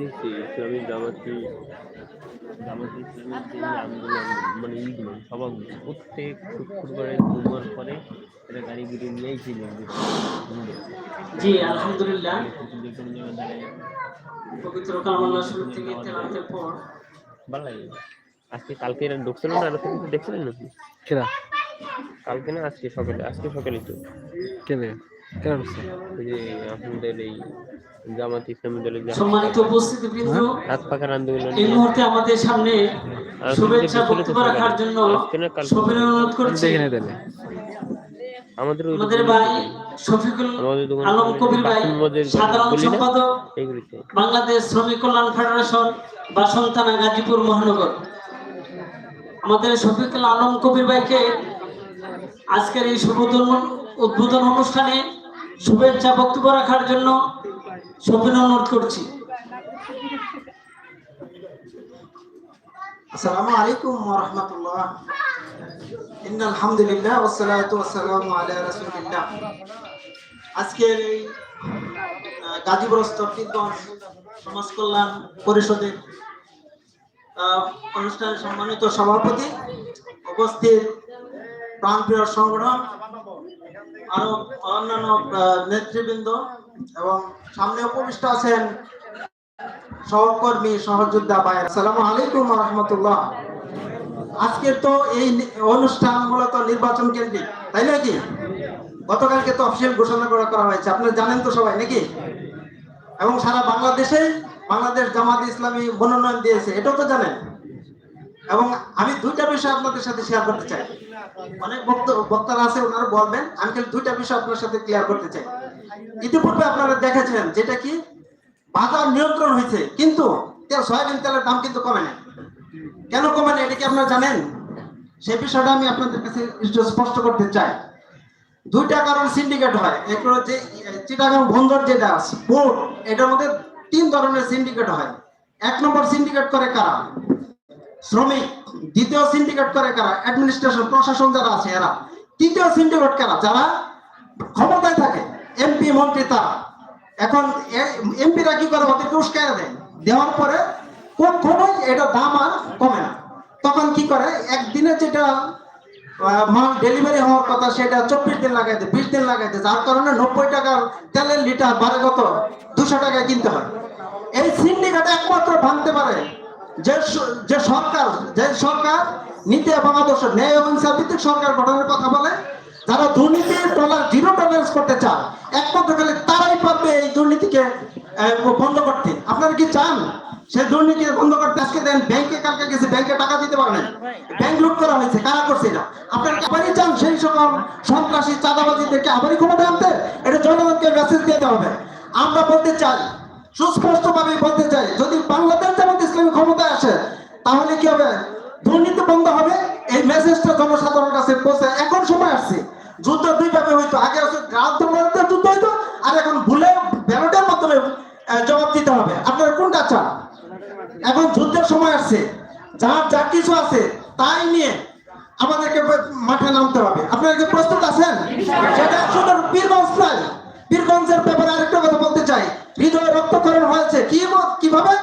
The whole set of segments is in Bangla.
দেখছি ইসলামী জামাতি জামাতি ইসলামের যে আন্দোলন মানে সভাগুলো প্রত্যেক শুক্রবারে জুমার পরে এরা গাড়ি গিড়ি নিয়েই ছিল জি আলহামদুলিল্লাহ। পবিত্র শুরু থেকে পর। ভালো লাগে। আজকে কালকে এরা ঢুকছিল না আলোচনা কিছু দেখছিলেন নাকি? কেনা কালকে না আজকে সকালে আজকে সকালে তো। কেনে? কেন ওই যে আপনাদের এই জামাত ইসলামী দলের সম্মানিত উপস্থিতি বৃন্দ হাত পাখার আন্দোলন এই মুহূর্তে আমাদের সামনে শুভেচ্ছা বক্তব্য রাখার জন্য আজকে না কালকে। সবিনয় অনুরোধ করছি। দেখে নেই তাহলে। আমাদের আমাদের ভাই শফিকুল আলম কবির ভাই সাধারণ সম্পাদক বাংলাদেশ শ্রমিক কল্যাণ ফেডারেশন বাসন্তানা গাজীপুর মহানগর। আমাদের শফিকুল আলম কবির ভাইকে আজকের এই শুভোদন উদ্বোধন অনুষ্ঠানে শুভেচ্ছা বক্তব্য রাখার জন্য সবিনয় অনুরোধ করছি। আসসালামু আলাইকুম ওয়া রাহমাতুল্লাহ। সমাজ কল্যাণ পরিষদের সম্মানিত সভাপতি, উপস্থিত প্রাণপ্রিয় সংগঠন, আরও অন্যান্য নেতৃবৃন্দ এবং সামনে উপবিষ্ট আছেন সহকর্মী সহযোদ্ধা ভাইয়ের। আসসালামু আলাইকুম রাহমাতুল্লাহ। আজকের তো এই অনুষ্ঠান মূলত নির্বাচন কেন্দ্রিক, তাই নাকি গতকালকে তো অফিসিয়াল ঘোষণা করা করা হয়েছে আপনারা জানেন তো সবাই, নাকি? এবং সারা বাংলাদেশে বাংলাদেশ জামাত ইসলামী মনোনয়ন দিয়েছে, এটাও তো জানেন। এবং আমি দুইটা বিষয় আপনাদের সাথে শেয়ার করতে চাই। অনেক বক্ত- বক্তারা আছে, ওনারা বলবেন আমি খালি দুইটা বিষয় আপনার সাথে ক্লিয়ার করতে চাই। ইতিপূর্বে আপনারা দেখেছেন যেটা কি? বাজার নিয়ন্ত্রণ হয়েছে, কিন্তু সয়াবিন তেলের দাম কিন্তু কমে না কেন কমে না এটা কি আপনারা জানেন? সেই বিষয়টা আমি আপনাদের কাছে স্পষ্ট করতে চাই। দুইটা কারণ সিন্ডিকেট হয়। একটা হচ্ছে চিটাগাং বন্দর যেটা পোর্ট এটার মধ্যে তিন ধরনের সিন্ডিকেট হয়। এক নম্বর সিন্ডিকেট করে কারা? শ্রমিক। দ্বিতীয় সিন্ডিকেট করে কারা? অ্যাডমিনিস্ট্রেশন প্রশাসন যারা আছে এরা। তৃতীয় সিন্ডিকেট কারা? যারা ক্ষমতায় থাকে এমপি মন্ত্রী তারা। এখন এমপিরা কি করে? ওদেরকে উস্কায় দেয়। দেওয়ার পরে কখনোই এটা দাম আর কমে না। তখন কি করে? একদিনে যেটা মাল ডেলিভারি হওয়ার কথা, সেটা চব্বিশ দিন লাগাইতে, বিশ দিন লাগাইতে, যার কারণে নব্বই টাকার তেলের লিটার বারে কত? দুশো টাকায় কিনতে হয়। এই সিন্ডিকেট একমাত্র ভাঙতে পারে। যে যে সরকার যে সরকার নীতি এবং আদর্শ, ন্যায় এবং ইনসাফ সরকার গঠনের কথা বলে, যারা দুর্নীতি, টলার, জিরো টলারেন্স করতে চান একমাত্র গেলে তারাই পারবে এই দুর্নীতিকে বন্ধ করতে। আপনারা কি চান? সেই দুর্নীতি বন্ধ করতে আজকে দেন ব্যাংকে কালকে গেছে ব্যাংকে টাকা দিতে পারেন ব্যাংক লুট করা হয়েছে কারা করছে এটা? আপনারা আবারই চান সেই সকল সন্ত্রাসী চাঁদাবাজিদেরকে আবারই ক্ষমতা আনতে? এটা জনগণকে মেসেজ দিতে হবে। আমরা বলতে চাই সুস্পষ্ট ভাবে বলতে চাই যদি বাংলাদেশ জামাত ইসলামী ক্ষমতায় আসে তাহলে কি হবে? দুর্নীতি বন্ধ হবে এই মেসেজটা জনসাধারণের কাছে পৌঁছে এখন সময় আসছে। যুদ্ধ দুই ভাবে হইতো আগে রাজনীতির যুদ্ধ হইতো আর এখন ভুলে ব্যালটের মাধ্যমে জবাব দিতে হবে। আপনারা কোনটা চান? এখন যুদ্ধের সময় আসছে। যার যা কিছু আছে, তাই নিয়ে আমাদেরকে মাঠে নামতে হবে। আপনারা কি প্রস্তুত আছেন? বীরগঞ্জের ব্যাপারে আরেকটা কথা বলতে চাই। হৃদয়ে রক্তক্ষরণ হয়েছে। কি কীভাবে?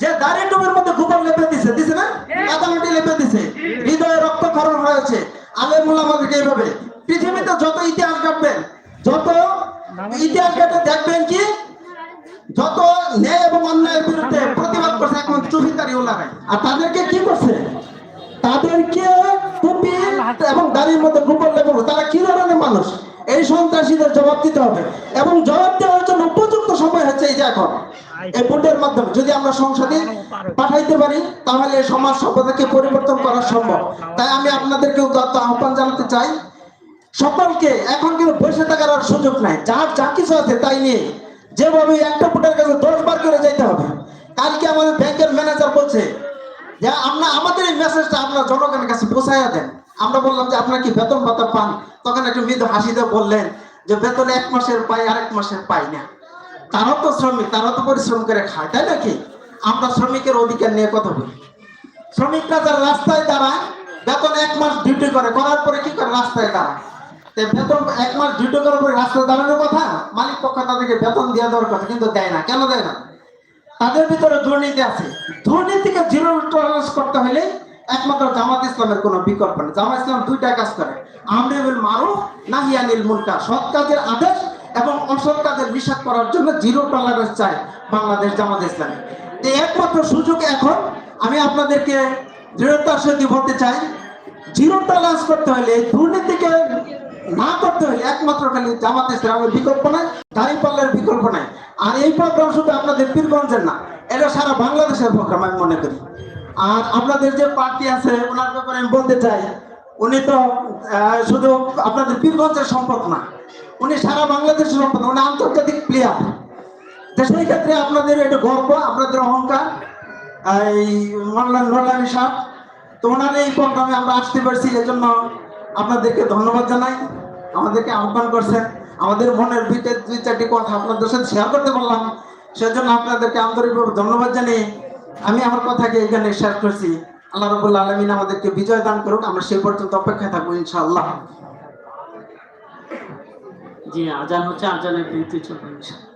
যে দাঁড়িয়ে ডুবের মধ্যে গোবর লেপে দিছে দিছে না? কাদামাটি লেপে দিছে। হৃদয়ে রক্তক্ষরণ হয়েছে। আলেমুল আমাদেরকে এইভাবে পৃথিবীতে যত ইতিহাস কাটবেন যত ইতিহাস কাটে দেখবেন কি যত ন্যায় এবং অন্যায়ের বিরুদ্ধে প্রতিবাদ করছে, এখন চুপি দাঁড়িয়ে লাগায়। আর তাদেরকে কি করছে? তাদেরকে টুপি এবং দাড়ির মধ্যে গোপন লেবু তারা কি ধরনের মানুষ? এই সন্ত্রাসীদের জবাব দিতে হবে। এবং জবাব দেওয়ার জন্য উপযুক্ত সময় হচ্ছে এই যে এখন। এই ভোটের মাধ্যমে যদি আমরা সংসদে পাঠাইতে পারি, তাহলে সমাজ সভ্যতাকে পরিবর্তন করা সম্ভব। তাই আমি আপনাদেরকে উদাত্ত আহ্বান জানাতে চাই, সকলকে এখন কিন্তু বসে থাকার সুযোগ নাই। যার যা কিছু আছে তাই নিয়ে যেভাবে একটা ফুটের কাছে দশ বার করে যাইতে হবে। কালকে আমাদের ব্যাংকের ম্যানেজার বলছে যে, আমরা, আমাদের এই মেসেজটা আপনার জনগণের কাছে পৌঁছাইয়া দেন। আমরা বললাম যে, আপনারা কি বেতন ভাতা পান? তখন একটু মৃদু হাসিতে বললেন যে, বেতন এক মাসের পাই, আরেক মাসের পাই না। তারা তো শ্রমিক, তারা তো পরিশ্রম করে খায়, তাই নাকি? আমরা শ্রমিকের অধিকার নিয়ে কথা বলি। শ্রমিকরা যারা রাস্তায় দাঁড়ায়, বেতন এক মাস ডিউটি করে, করার পরে কি করে রাস্তায় দাঁড়ায়? বেতন এক মাস ডিউটি করার পরে রাস্তায় দাঁড়ানোর কথা? মালিক পক্ষ তাদেরকে বেতন দেওয়া দেওয়ার কথা কিন্তু দেয় না। কেন দেয় না? তাদের ভিতরে দুর্নীতি আছে। দুর্নীতিকে জিরো টলারেন্স করতে হলে একমাত্র জামাত ইসলামের কোনো বিকল্প নেই। জামাত ইসলাম দুইটা কাজ করে। আমরিবুল মারুফ নাহিয়ানিল মুনকার। সৎ কাজের আদেশ এবং অসৎ কাজের নিষেধ করার জন্য জিরো টলারেন্স চায় বাংলাদেশ জামাত ইসলামী। তো একমাত্র সুযোগ এখন আমি আপনাদেরকে দৃঢ়তার সঙ্গে বলতে চাই। জিরো টলারেন্স করতে হলে দুর্নীতিকে না করতে হলে একমাত্র খালি জামাত ইসলামের বিকল্প নাই দাঁড়িপাল্লার বিকল্প নাই। আর এই প্রোগ্রাম শুধু আপনাদের পীরগঞ্জের না, এটা সারা বাংলাদেশের প্রোগ্রাম, আমি মনে করি। আর আপনাদের যে পার্টি আছে, ওনার ব্যাপারে আমি বলতে চাই, উনি তো শুধু আপনাদের পীরগঞ্জের সম্পদ না, উনি সারা বাংলাদেশের সম্পদ, উনি আন্তর্জাতিক প্লেয়ার তো সেই ক্ষেত্রে আপনাদের এটা গর্ব, আপনাদের অহংকার, এই মল্লান নোলানি সাহ তো ওনার এই প্রোগ্রামে আমরা আসতে পারছি এই জন্য আপনাদেরকে ধন্যবাদ জানাই। আমাদেরকে আহ্বান করছেন। আমাদের মনের ভিতরে দুই চারটি কথা আপনাদের সাথে শেয়ার করতে পারলাম সেজন্য আপনাদেরকে আন্তরিকভাবে ধন্যবাদ জানিয়ে আমি আমার কথাকে এখানে শেয়ার করছি। আল্লাহ রবুল্লা আলমিন আমাদেরকে বিজয় দান করুক। আমরা সেই পর্যন্ত অপেক্ষায় থাকব ইনশাআল্লাহ। জি, আজান হচ্ছে, আজানের বিরুদ্ধে চলবে ইনশাআল্লাহ।